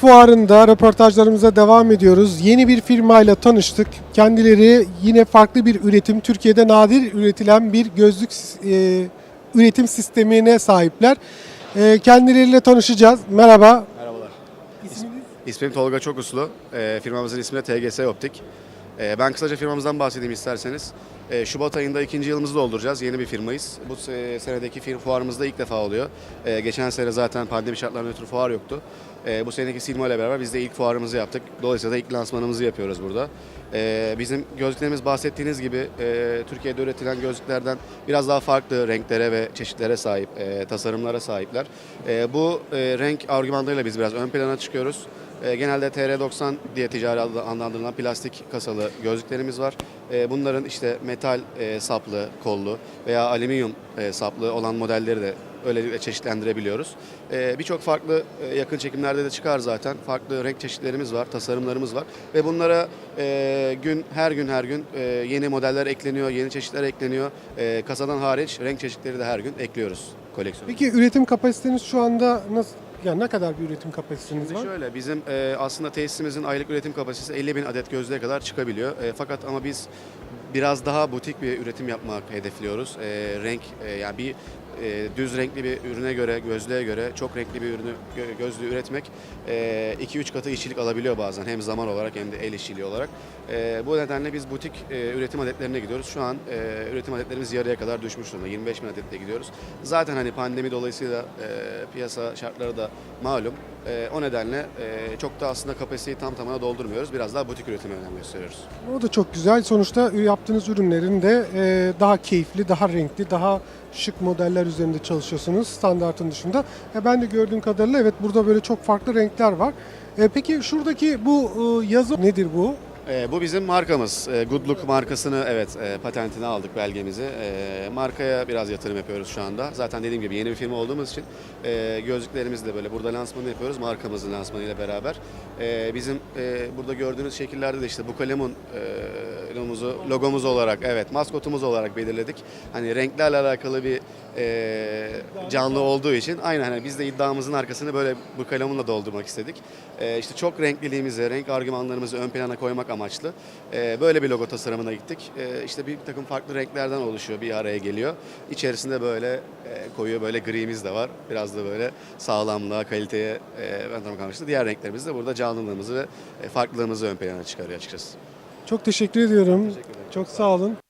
fuarında röportajlarımıza devam ediyoruz. Yeni bir firmayla tanıştık. Kendileri yine farklı bir üretim, Türkiye'de nadir üretilen bir gözlük e, üretim sistemine sahipler. E, kendileriyle tanışacağız. Merhaba. Merhabalar. İsminiz? İsmim Tolga Çokuslu. Ee, firmamızın ismi de TGS Optik. Ee, ben kısaca firmamızdan bahsedeyim isterseniz. Ee, Şubat ayında ikinci yılımızı dolduracağız. Yeni bir firmayız. Bu se- senedeki fir- fuarımızda ilk defa oluyor. Ee, geçen sene zaten pandemi şartlarından ötürü fuar yoktu. Ee, bu seneki Silma ile beraber biz de ilk fuarımızı yaptık. Dolayısıyla da ilk lansmanımızı yapıyoruz burada. Bizim gözlüklerimiz bahsettiğiniz gibi e, Türkiye'de üretilen gözlüklerden biraz daha farklı renklere ve çeşitlere sahip, e, tasarımlara sahipler. E, bu e, renk argümanlarıyla biz biraz ön plana çıkıyoruz. E, genelde TR90 diye ticari adlandırılan plastik kasalı gözlüklerimiz var. E, bunların işte metal e, saplı, kollu veya alüminyum saplı olan modelleri de öylelikle çeşitlendirebiliyoruz. E, Birçok farklı yakın çekimlerde de çıkar zaten. Farklı renk çeşitlerimiz var, tasarımlarımız var ve bunlara gün her gün her gün yeni modeller ekleniyor, yeni çeşitler ekleniyor. Kasadan hariç renk çeşitleri de her gün ekliyoruz koleksiyona. Peki üretim kapasiteniz şu anda nasıl? Yani ne kadar bir üretim kapasiteniz var? şöyle bizim e, aslında tesisimizin aylık üretim kapasitesi 50 bin adet gözlüğe kadar çıkabiliyor. E, fakat ama biz biraz daha butik bir üretim yapmak hedefliyoruz. E, renk e, yani bir e, düz renkli bir ürüne göre, gözlüğe göre çok renkli bir ürünü gö- gözlüğü üretmek 2-3 katı işçilik alabiliyor bazen hem zaman olarak hem de el işçiliği olarak. E, bu nedenle biz butik e, üretim adetlerine gidiyoruz. Şu an e, üretim adetlerimiz yarıya kadar düşmüş durumda. 25 bin adetle gidiyoruz. Zaten hani pandemi dolayısıyla e, piyasa şartları da malum. E, o nedenle e, çok da aslında kapasiteyi tam tamına doldurmuyoruz. Biraz daha butik üretime önem gösteriyoruz. O da çok güzel. Sonuçta yaptığınız ürünlerin de e, daha keyifli, daha renkli, daha şık modeller üzerinde çalışıyorsunuz standartın dışında. E, ben de gördüğüm kadarıyla evet burada böyle çok farklı renkler var. E, peki şuradaki bu e, yazı nedir bu? E, bu bizim markamız. E, Good Look markasını evet e, patentini aldık belgemizi. E, markaya biraz yatırım yapıyoruz şu anda. Zaten dediğim gibi yeni bir firma olduğumuz için e, gözlüklerimizi de böyle burada lansmanı yapıyoruz markamızın lansmanıyla beraber. E, bizim e, burada gördüğünüz şekillerde de işte bu kalemun e, logomuzu, logomuz olarak evet maskotumuz olarak belirledik. Hani renklerle alakalı bir e, canlı olduğu için aynen hani biz de iddiamızın arkasını böyle bu kalemunla doldurmak istedik. E, işte çok renkliliğimizi, renk argümanlarımızı ön plana koymak amaçlı e, böyle bir logo tasarımına gittik. E, işte bir takım farklı renklerden oluşuyor, bir araya geliyor. İçerisinde böyle e, koyu böyle grimiz de var. Biraz da böyle sağlamlığa, kaliteye e, ön plana amaçlı. Diğer renklerimiz de burada canlılığımızı ve e, farklılığımızı ön plana çıkarıyor açıkçası. Çok teşekkür ediyorum. Teşekkür ederim. Çok sağ olun.